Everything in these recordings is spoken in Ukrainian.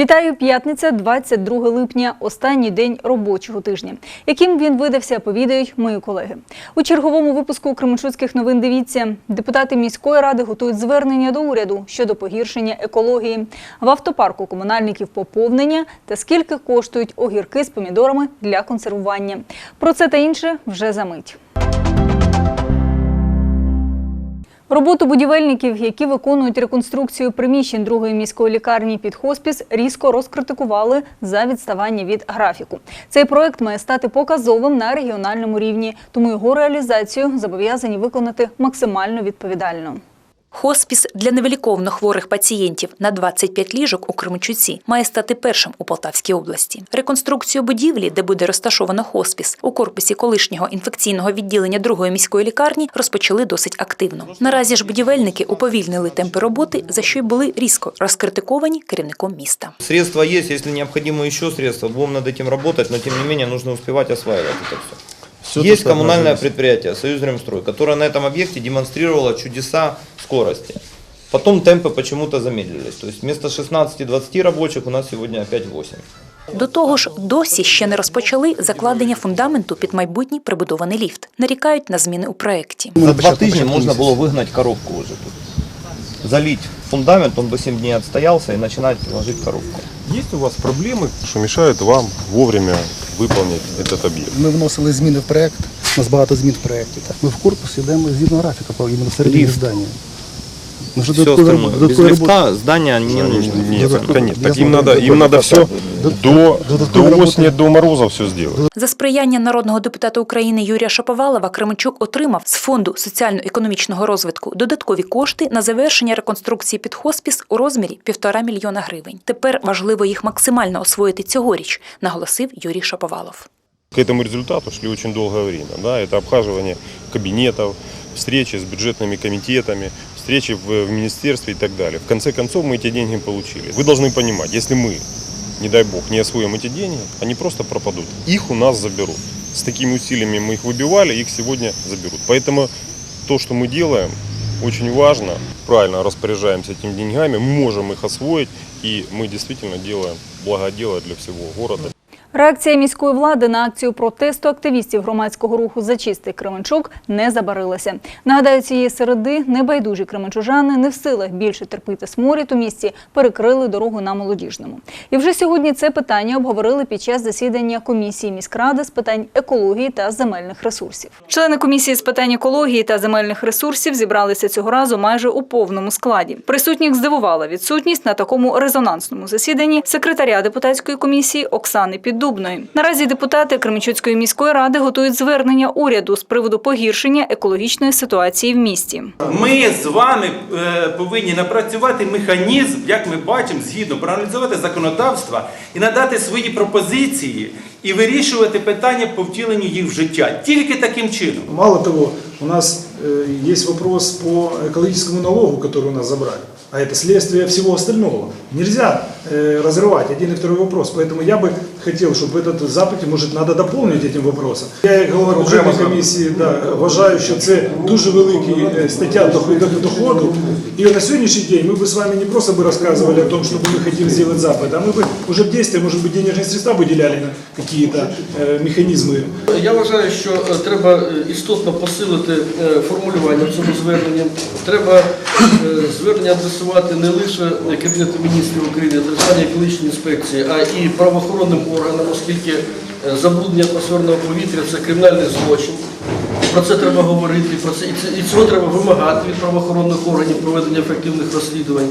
Вітаю, п'ятниця, 22 липня, останній день робочого тижня. Яким він видався, повідають мої колеги. У черговому випуску Кременчуцьких новин дивіться, депутати міської ради готують звернення до уряду щодо погіршення екології. В автопарку комунальників поповнення та скільки коштують огірки з помідорами для консервування. Про це та інше вже за мить. Роботу будівельників, які виконують реконструкцію приміщень другої міської лікарні під хоспіс, різко розкритикували за відставання від графіку. Цей проект має стати показовим на регіональному рівні, тому його реалізацію зобов'язані виконати максимально відповідально. Хоспіс для невиліковно хворих пацієнтів на 25 ліжок у Кременчуці має стати першим у Полтавській області. Реконструкцію будівлі, де буде розташовано хоспіс, у корпусі колишнього інфекційного відділення другої міської лікарні розпочали досить активно. Наразі ж будівельники уповільнили темпи роботи, за що й були різко розкритиковані керівником міста. Средства есть, если необходимо еще средства, будем над этим работать, но тем не менее нужно успевать осваивать это все. Всё есть это коммунальное зависит. предприятие «Союз Ремстрой», которое на этом объекте демонстрировало чудеса скорости. Потом темпы почему-то замедлились. То есть вместо 16-20 рабочих у нас сегодня опять 8. До того ж, досі ще не розпочали закладення фундаменту під майбутній прибудований ліфт. Нарікають на зміни у проєкті. За два тижня можно было выгнать коробку уже тут. Залить фундамент, он бы 7 дней отстоялся и начинать ложить коробку. Есть у вас проблемы, что мешают вам вовремя выполнить этот объект? Ми вносили зміни в проект. У нас багато змін в проєкті. Так. Ми в корпус йдемо згідно графіка, по іменно всередині Ліфт. здання. Ми вже Все додаткові остальное. роботи- Без додаткові роботи- лифта здания не нужно. Нет, Додатково- конечно. я Так им смотрю, надо, им додатково надо все до, додатково до работы. осени, до мороза все сделать. За сприяння народного депутата України Юрія Шаповалова Кременчук отримав з фонду соціально-економічного розвитку додаткові кошти на завершення реконструкції під хоспіс у розмірі півтора мільйона гривень. Тепер важливо їх максимально освоїти цьогоріч, наголосив Юрій Шаповалов. К этому результату шли очень долгое время. Да? Это обхаживание кабинетов, встречи с бюджетными комитетами, встречи в, в министерстве и так далее. В конце концов мы эти деньги получили. Вы должны понимать, если мы, не дай бог, не освоим эти деньги, они просто пропадут. Их у нас заберут. С такими усилиями мы их выбивали, их сегодня заберут. Поэтому то, что мы делаем, очень важно. Правильно распоряжаемся этими деньгами, мы можем их освоить, и мы действительно делаем благодело для всего города. Реакція міської влади на акцію протесту активістів громадського руху за чистий Кременчук не забарилася. Нагадаю, цієї середи небайдужі кременчужани не в силах більше терпіти сморід у місті, перекрили дорогу на молодіжному. І вже сьогодні це питання обговорили під час засідання комісії міськради з питань екології та земельних ресурсів. Члени комісії з питань екології та земельних ресурсів зібралися цього разу майже у повному складі. Присутніх здивувала відсутність на такому резонансному засіданні секретаря депутатської комісії Оксани Піддубної. Наразі депутати Кременчуцької міської ради готують звернення уряду з приводу погіршення екологічної ситуації в місті. Ми з вами е, повинні напрацювати механізм, як ми бачимо, згідно проаналізувати законодавство і надати свої пропозиції і вирішувати питання по втіленню їх в життя. Тільки таким чином. Мало того, у нас э, есть вопрос по экологическому налогу, который у нас забрали. А это следствие всего остального. Нельзя э, разрывать один и второй вопрос. Поэтому я бы хотел, чтобы в этот запиті, может, надо дополнить этим вопросом. Я, як голова бюджетної комісії, да, вважаю, що це дуже велика е, стаття доход- доходу. І на сьогоднішній день ми бы с вами не просто бы рассказывали о том, что мы хотим сделать запад, а мы бы уже в действии, может быть, денежные средства выделяли на какие-то э, механизмы Я вважаю, що е, треба е, істотно посилити е, формулювання в цьому зверненні. Треба е, звернення адресувати не лише Кабінету міністрів України, Державній екологічній інспекції, а і правоохоронним органам, оскільки е, забруднення атмосферного повітря це кримінальний злочин. Про це треба говорити, про це і це- і цього треба вимагати від правоохоронних органів проведення ефективних розслідувань.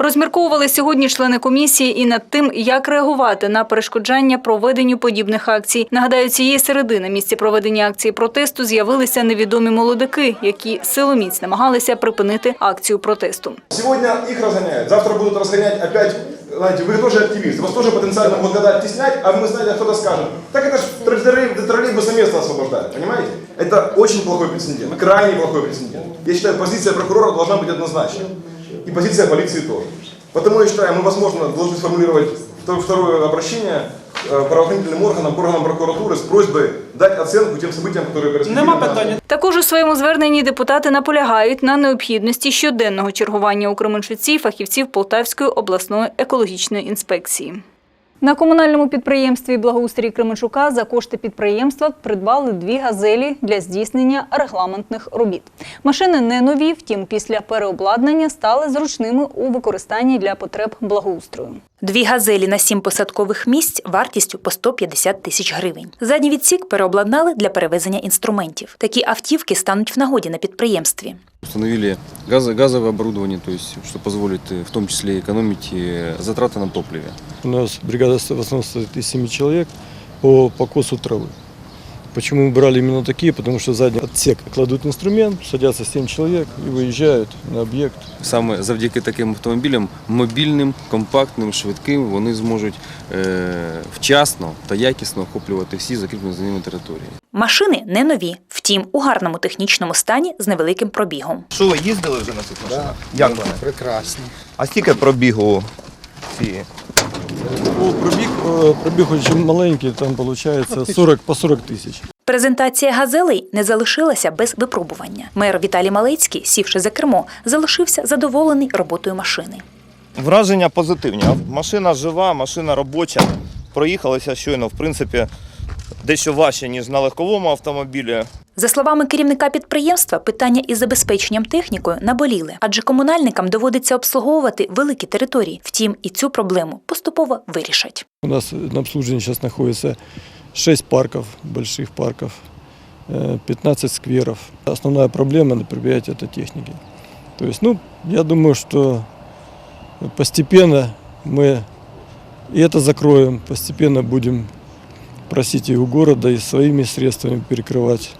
Розмірковували сьогодні члени комісії і над тим, як реагувати на перешкоджання проведенню подібних акцій. Нагадаю, цієї середи на місці проведення акції протесту з'явилися невідомі молодики, які силоміць намагалися припинити акцію протесту. Сегодня их разгоняют, завтра будут разгонять опять, знаете, вы тоже активисты, вас тоже потенциально могут когда оттеснять, а мы знаете, кто-то скажет, так это же троллей- троллейбуса место освобождают, понимаете? Это очень плохой прецедент, крайне плохой прецедент. Я считаю, позиция прокурора должна быть однозначна. И позиция полиции тоже. Потому я считаю, мы, возможно, должны сформулировать втор- второе обращение э, правоохранительным органам, к органам прокуратуры с просьбой дать оценку тем событиям, которые происходили. Нема на данный питання. Також у своєму зверненні депутати наполягають на необхідності щоденного чергування у Кременчуці фахівців Полтавської обласної екологічної інспекції. На комунальному підприємстві Благоустрій Кременчука за кошти підприємства придбали дві газелі для здійснення регламентних робіт. Машини не нові, втім, після переобладнання стали зручними у використанні для потреб благоустрою. Дві газелі на сім посадкових місць вартістю по 150 тисяч гривень. Задній відсік переобладнали для перевезення інструментів. Такі автівки стануть в нагоді на підприємстві. Установили газо- газовое оборудование, то есть, что позволит э, в том числе экономить э, затраты на топливе. У нас бригада в основном состоит из 7 человек по покосу травы. Почему мы брали именно такие? Потому что в задний отсек кладут инструмент, садятся 7 человек и выезжают на объект. Саме завдяки таким автомобілям мобільним, компактним, швидким вони зможуть е, вчасно та якісно охоплювати всі закріплені за ними території. Машини не нові, втім у гарному технічному стані з невеликим пробігом. Що ви їздили вже на цих машинах? Як вони? Прекрасно. А скільки пробігу цієї? Ну, пробіг, пробег очень маленький, там виходить 40 по 40 тисяч. Презентація газелей не залишилася без випробування. Мер Віталій Малецький, сівши за кермо, залишився задоволений роботою машини. Враження позитивні. Машина жива, машина робоча. Проїхалися щойно, в принципі, дещо важче, ніж на легковому автомобілі. За словами керівника підприємства, питання із забезпеченням технікою наболіли, адже комунальникам доводиться обслуговувати великі території. Втім, і цю проблему поступово вирішать. У нас на обслуживании сейчас находится 6 парков, больших парков, э, 15 скверов. Основная проблема на предприятии – это техники. То есть, ну, я думаю, что постепенно мы и это закроем, постепенно будем просить и у города, и своими средствами перекрывать,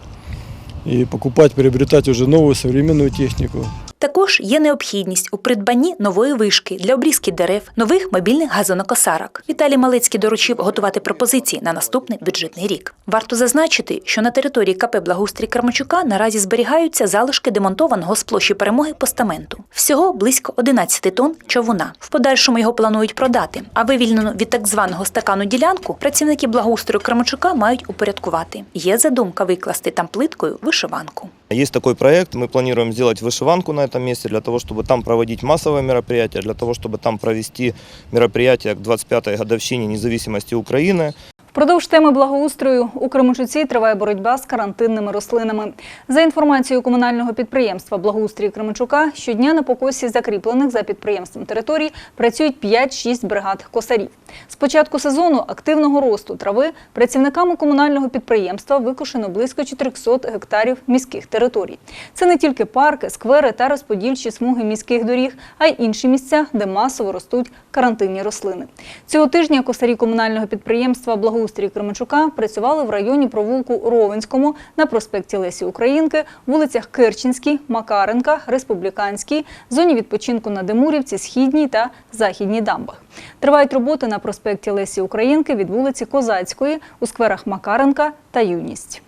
и покупать, приобретать уже новую современную технику. Також є необхідність у придбанні нової вишки для обрізки дерев, нових мобільних газонокосарок. Віталій Малецький доручив готувати пропозиції на наступний бюджетний рік. Варто зазначити, що на території КП Благоустрій Кармачука наразі зберігаються залишки демонтованого з площі перемоги постаменту. Всього близько 11 тонн човуна. В подальшому його планують продати. А вивільнену від так званого стакану ділянку працівники благоустрою Крамачука мають упорядкувати. Є задумка викласти там плиткою вишиванку. Есть такой проект, мы планируем сделать вышиванку на этом месте для того, чтобы там проводить массовые мероприятия, для того, чтобы там провести мероприятия к 25-й годовщине независимости Украины. Впродовж теми благоустрою у Кременчуці триває боротьба з карантинними рослинами. За інформацією комунального підприємства Благоустрій Кременчука, щодня на покосі закріплених за підприємством територій працюють 5-6 бригад косарів. З початку сезону активного росту трави працівниками комунального підприємства викошено близько 400 гектарів міських територій. Це не тільки парки, сквери та розподільчі смуги міських доріг, а й інші місця, де масово ростуть карантинні рослини. Цього тижня косарі комунального підприємства Благоустрій Кременчука працювали в районі провулку Ровенському на проспекті Лесі Українки, вулицях Керченській, Макаренка, Республіканській, зоні відпочинку на Демурівці, Східній та Західній дамбах. Тривають роботи на проспекті Лесі Українки від вулиці Козацької у скверах Макаренка та Юність.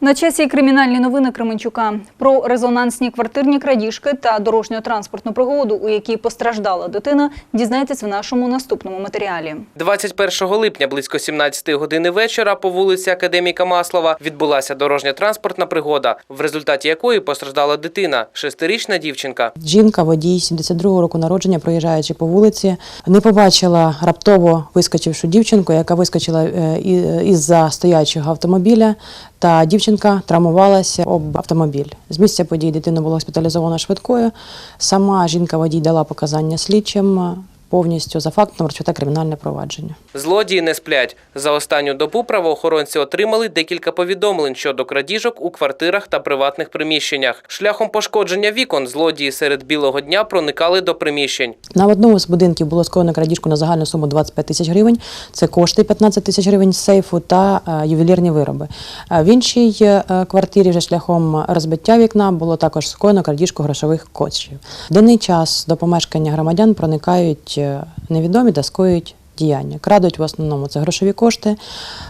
На часі кримінальні новини Кременчука про резонансні квартирні крадіжки та дорожньо-транспортну пригоду, у якій постраждала дитина, дізнайтесь в нашому наступному матеріалі. 21 липня близько 17 години вечора по вулиці Академіка Маслова відбулася дорожня транспортна пригода, в результаті якої постраждала дитина, шестирічна дівчинка. Жінка, водій 72-го року народження, проїжджаючи по вулиці, не побачила раптово вискочившу дівчинку, яка вискочила е, із-за стоячого автомобіля. Та дівчинка травмувалася об автомобіль. З місця події дитина була госпіталізована швидкою. Сама жінка-водій дала показання слідчим повністю за фактом розпочата кримінальне провадження. Злодії не сплять. За останню добу правоохоронці отримали декілька повідомлень щодо крадіжок у квартирах та приватних приміщеннях. Шляхом пошкодження вікон злодії серед білого дня проникали до приміщень. На одному з будинків було скоєно крадіжку на загальну суму 25 тисяч гривень. Це кошти 15 тисяч гривень з сейфу та е, ювелірні вироби. В іншій е, квартирі вже шляхом розбиття вікна було також скоєно крадіжку грошових коштів. В даний час до помешкання громадян проникають е, невідомі та скоюють діяння. Крадуть в основному це грошові кошти,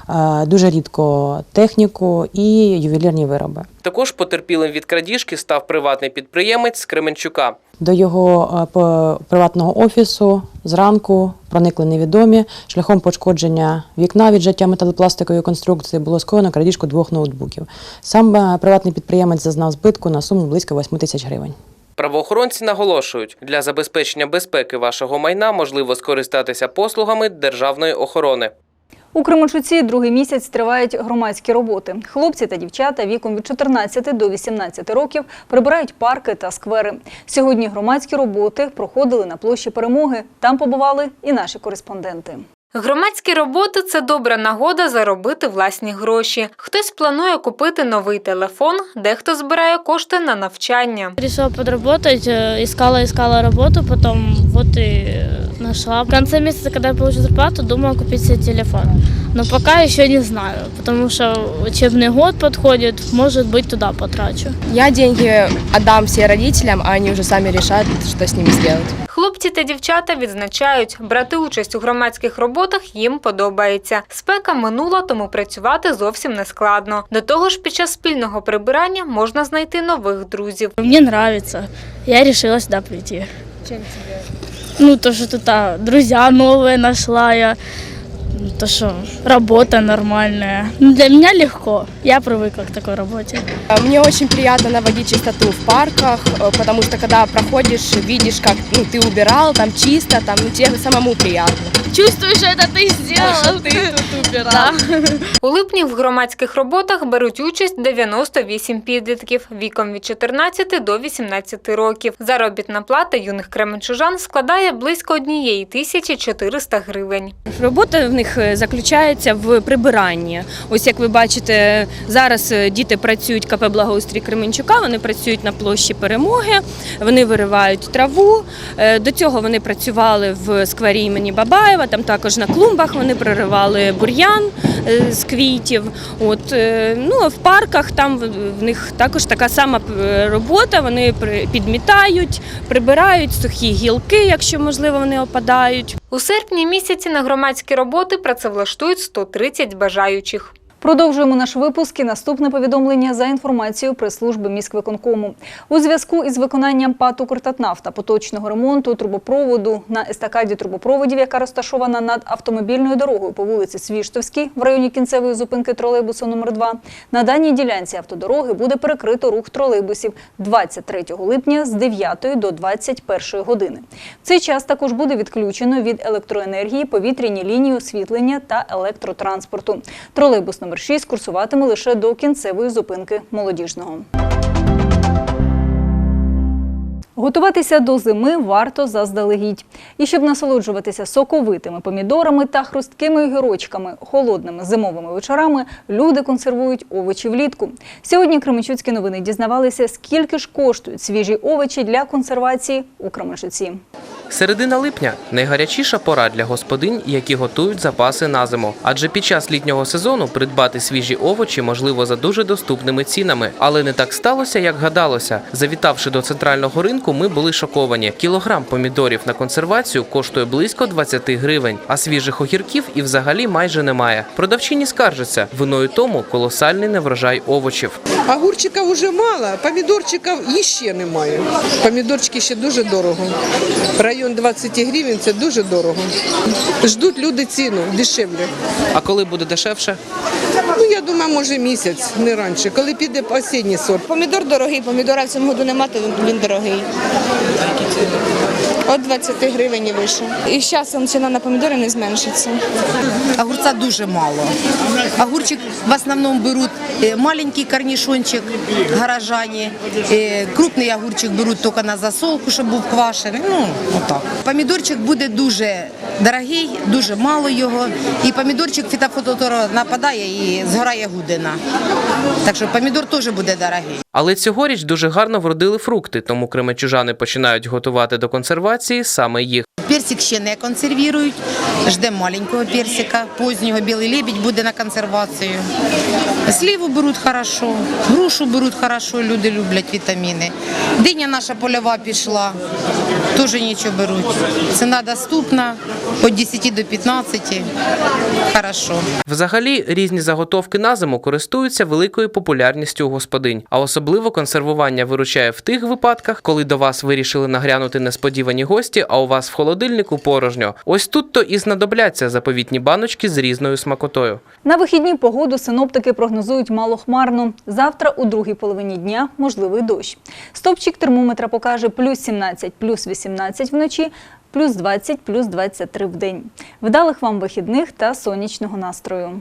е, дуже рідко техніку і ювелірні вироби. Також потерпілим від крадіжки став приватний підприємець з Кременчука. До його е, приватного офісу зранку проникли невідомі. Шляхом пошкодження вікна віджаття металопластикової конструкції було скоєно крадіжку двох ноутбуків. Сам приватний підприємець зазнав збитку на суму близько 8 тисяч гривень. Правоохоронці наголошують, для забезпечення безпеки вашого майна можливо скористатися послугами державної охорони. У Кременчуці другий місяць тривають громадські роботи. Хлопці та дівчата віком від 14 до 18 років прибирають парки та сквери. Сьогодні громадські роботи проходили на площі перемоги. Там побували і наші кореспонденти. Громадські роботи це добра нагода заробити власні гроші. Хтось планує купити новий телефон, дехто збирає кошти на навчання. Рішила підробити, іскала, іскала роботу, потім от и э, нашла. В конце месяца, когда я получу зарплату, думала купить себе телефон. Но пока еще не знаю, потому что учебный год подходит, может быть, туда потрачу. Я деньги отдам все родителям, а они уже сами решат, что с ними сделать. Хлопці та дівчата відзначають, брати участь у громадських роботах їм подобається. Спека минула, тому працювати зовсім не складно. До того ж, під час спільного прибирання можна знайти нових друзів. Мне нравится. Я решила сюда прийти. Чем тебе? Ну, то, что тут а, друзья новые нашла я. Ну, То, что работа нормальная. Ну, Для меня легко. Я привыкла к такой работе. А, Мне очень приятно наводить чистоту в парках, э, потому что когда проходишь, видишь, как ну, ты убирал, там чисто, там ну, тебе самому приятно. Чувствую, что это ты сделал. Да. У липні в громадських роботах беруть участь 98 підлітків віком від 14 до 18 років. Заробітна плата юних кременчужан складає близько однієї тисячі 400 гривень. Робота в них е, заключається в прибиранні. Ось як ви бачите, зараз е, діти працюють КП Благоустрій Кременчука. Вони працюють на площі перемоги, вони виривають траву. Е, До цього вони працювали в сквері імені Бабаєва. Там також на клумбах вони проривали бур'ян е, з квітів. От е, ну а в парках там в- них також така сама е, робота. Вони підмітають, прибирають сухі гілки, якщо можливо вони опадають. У серпні місяці на громадські роботи працевлаштують 130 бажаючих. Продовжуємо наш випуск і наступне повідомлення за інформацією прес-служби міськвиконкому. У зв'язку із виконанням ПАТ «Укртатнафта» поточного ремонту трубопроводу на естакаді трубопроводів, яка розташована над автомобільною дорогою по вулиці Свіштовській в районі кінцевої зупинки тролейбусу номер 2 на даній ділянці автодороги буде перекрито рух тролейбусів 23 липня з 9 до 21 години. В цей час також буде відключено від електроенергії повітряні лінії освітлення та електротранспорту. Тролейбус номер 6 курсуватиме лише до кінцевої зупинки молодіжного. Готуватися до зими варто заздалегідь. І щоб насолоджуватися соковитими помідорами та хрусткими огірочками холодними зимовими вечорами, люди консервують овочі влітку. Сьогодні Кременчуцькі новини дізнавалися, скільки ж коштують свіжі овочі для консервації у Кременчуці. Середина липня найгарячіша пора для господинь, які готують запаси на зиму. Адже під час літнього сезону придбати свіжі овочі можливо за дуже доступними цінами. Але не так сталося, як гадалося. Завітавши до центрального ринку, ми були шоковані. Кілограм помідорів на консервацію коштує близько 20 гривень, а свіжих огірків і взагалі майже немає. Продавчині скаржаться, виною тому колосальний неврожай овочів. Огурчиків вже мало, помідорчиків іще немає. Помідорчики ще дуже дорого. Район 20 гривень це дуже дорого. Ждуть люди ціну дешевле. А коли буде дешевше? Думаю, може місяць, не раніше, коли піде осінній сорт. Помідор дорогий, помідора в цьому году немає, то він- дорогий. От 20 гривень і вище. І з часом ціна на помідори не зменшиться. Огурца дуже мало. Огурчик в основном берут э, маленький корнишончик, горожане. Э, Крупний огурчик беруть тільки на засолку, щоб був квашений. Ну, отак. Помідорчик буде дуже дорогий, дуже мало його. І помідорчик фітофототора нападає і згорає гудина. Так що помідор теж буде дорогий. Але цьогоріч дуже гарно вродили фрукти, тому кременчужани починають готувати до консервації саме їх. Персик ще не консервують. Ждемо маленького персика. Позднього білий лебідь буде на консервацію. Сліву беруть хорошо, грушу беруть хорошо, люди люблять вітаміни. Диня наша польова пішла, теж нічого беруть. Ціна доступна, від 10 до 15. Хорошо. Взагалі, різні заготовки на зиму користуються великою популярністю у господинь, а особливо консервування виручає в тих випадках, коли до вас вирішили нагрянути несподівані гості, а у вас в холодильнику порожньо. Ось тут то і знадобляться заповітні баночки з різною смакотою. На вихідні погоду синоптики прогнозують малохмарно. Завтра у другій половині дня можливий дощ. Стопчик термометра покаже плюс 17, плюс 18 вночі, плюс 20, плюс 23 в день. Вдалих вам вихідних та сонячного настрою.